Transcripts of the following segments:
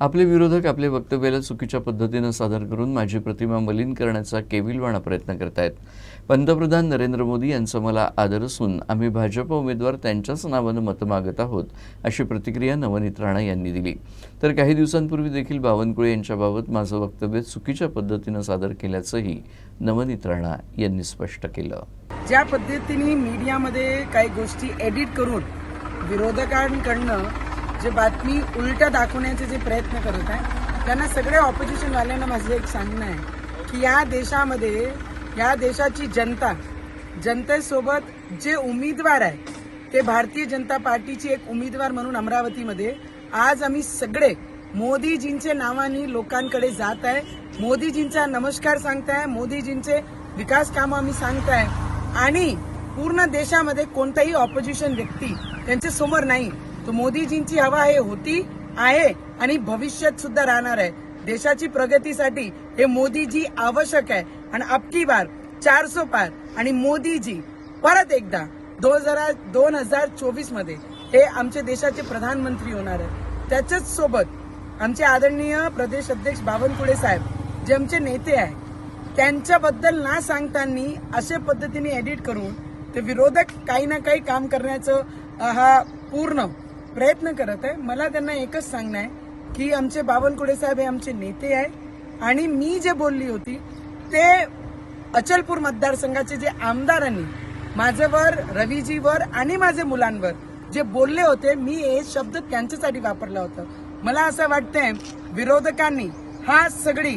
आपले विरोधक आपले वक्तव्याला चुकीच्या पद्धतीनं सादर करून माझी प्रतिमा मलिन करण्याचा केविलवाणा प्रयत्न करतायत. पंतप्रधान नरेंद्र मोदी यांचा मला आदर असून आम्ही भाजप उमेदवार त्यांच्याच नावानं मतं मागत आहोत अशी प्रतिक्रिया नवनीत राणा यांनी दिली. तर काही दिवसांपूर्वी देखील बावनकुळे यांच्याबाबत माझं वक्तव्य चुकीच्या पद्धतीनं सादर केल्याचंही नवनीत राणा यांनी स्पष्ट केलं. ज्या पद्धतीने मीडियामध्ये काही गोष्टी एडिट करून विरोधकांकडनं जे बातमी उलट्या दाखवण्याचे जे प्रयत्न करत आहे त्यांना सगळ्या ऑपोजिशनवाल्यांना माझं एक सांगणं आहे की या देशामध्ये या देशाची जनता जनतेसोबत जे उमेदवार आहे ते भारतीय जनता पार्टीची एक उमेदवार म्हणून अमरावतीमध्ये आज आम्ही सगळे मोदीजींचे नावाने लोकांकडे जात आहे. मोदीजींचा नमस्कार सांगताय मोदीजींचे विकास कामं आम्ही सांगताय आणि पूर्ण देशामध्ये कोणताही ऑपोजिशन व्यक्ती त्यांच्यासमोर नाही. तो मोदीजींची हवा हे होती आहे आणि भविष्यात सुद्धा राहणार आहे. देशाची प्रगतीसाठी हे मोदीजी आवश्यक आहे. आणि अबकी बार चारसो पार आणि मोदीजी परत एकदा दोन हजार दोन हजार चोवीसमध्ये हे आमच्या देशाचे प्रधानमंत्री होणार आहे त्याच्याच सोबत आमचे आदरणीय प्रदेश अध्यक्ष बावनकुळे साहेब जे आमचे नेते आहे त्यांच्याबद्दल ना सांगताना अशा पद्धतीने एडिट करून ते विरोधक काही ना काही काम करण्याचं हा पूर्ण प्रयत्न करत आहे. मला त्यांना एकच सांगणं आहे की आमचे बावनकुळे साहेब हे आमचे नेते आहे. आणि मी जे बोलली होती ते अचलपूर मतदारसंघाचे जे आमदारांनी माझ्यावर रवीजीवर आणि माझ्या मुलांवर जे बोलले होते मी हे शब्द त्यांच्यासाठी वापरला होता. मला असं वाटतंय विरोधकांनी हा सगळी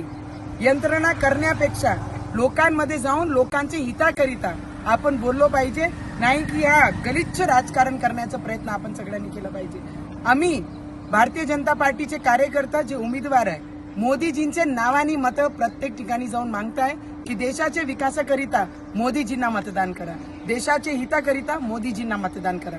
यंत्रणा करण्यापेक्षा लोकांमध्ये जाऊन लोकांच्या हिताकरिता आपण बोललो पाहिजे. नाही की हा गलिच्छ राजकारण करण्याचा प्रयत्न आपण सगळ्यांनी केला पाहिजे. आम्ही भारतीय जनता पार्टीचे कार्यकर्ता जे उमेदवार आहे मोदीजींचे नावानी मतं प्रत्येक ठिकाणी जाऊन मागताय की देशाच्या विकासाकरिता मोदीजींना मतदान करा. देशाच्या हिताकरिता मोदीजींना मतदान करा.